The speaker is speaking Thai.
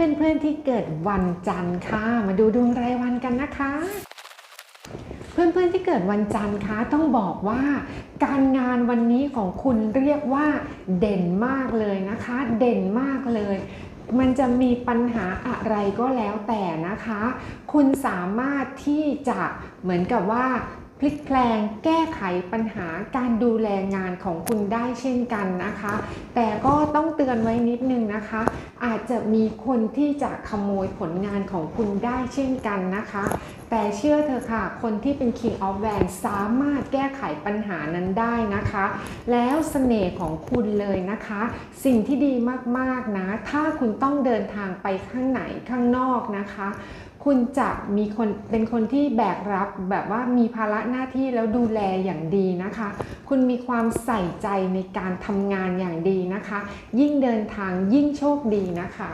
เพื่อนๆที่เกิดวันจันทร์ค่ะ มาดูดวงรายวันกันนะคะ เพื่อนๆที่เกิดวันจันทร์คะต้องบอกว่า การงานวันนี้ของคุณเรียกว่า เด่นมากเลยนะคะ เด่นมากเลยมันจะมีปัญหาอะไรก็แล้วแต่นะคะ คุณสามารถที่จะเหมือนกับว่า พลิกแปลงแก้ไขปัญหาการดูแลงานของคุณได้เช่นกันนะคะ แต่ก็ต้องเตือนไว้นิดนึงนะคะ อาจจะมีคนที่จะขโมยผลงานของคุณได้เช่นกันนะคะ แต่เชื่อเถอค่ะ คนที่เป็น King of w a n สามารถแก้ไขปัญหานั้นได้นะคะ แล้วเสน่ห์ของคุณเลยนะคะ สิ่งที่ดีมากๆนะ ถ้าคุณต้องเดินทางไปข้างไหนข้างนอกนะคะคุณจะมีคนเป็นคนที่แบกรับแบบว่ามีภาระหน้าที่แล้วดูแลอย่างดีนะคะ คุณมีความใส่ใจในการทำงานอย่างดีนะคะ ยิ่งเดินทางยิ่งโชคดีนะคะ